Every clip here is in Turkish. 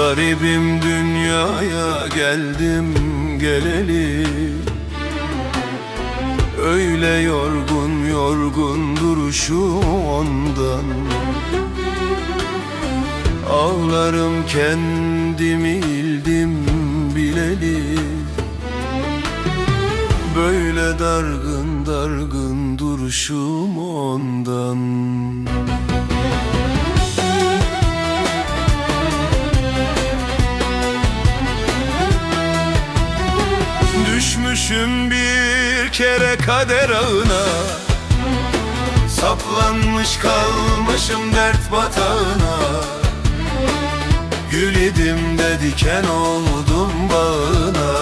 Garibim dünyaya geldim geleli. Öyle yorgun yorgun duruşu ondan. Ağlarım kendimi ildim bileli. Böyle dargın dargın duruşum ondan Düşmüşüm bir kere kader ağına. Saplanmış kalmışım dert batağına. Gül idim de diken oldum bağına.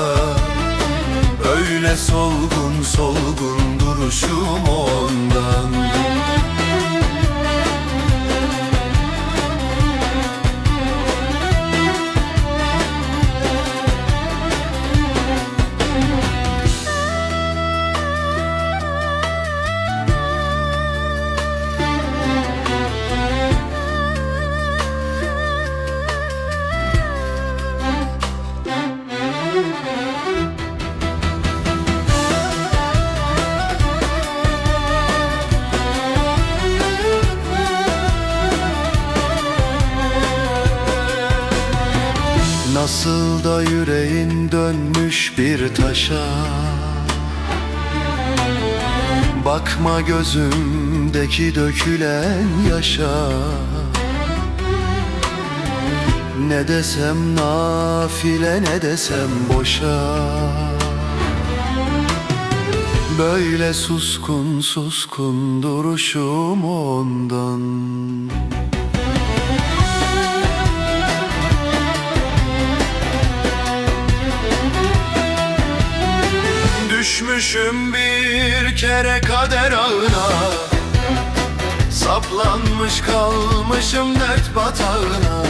Öyle solgun solgun duruşum ondan Nasıl da yüreğin dönmüş bir taşa. Bakma gözümdeki dökülen yaşa. Ne desem nafile ne desem boşa. Böyle suskun suskun duruşum ondan Düşmüşüm bir kere kader ağına. Saplanmış kalmışım dert batağına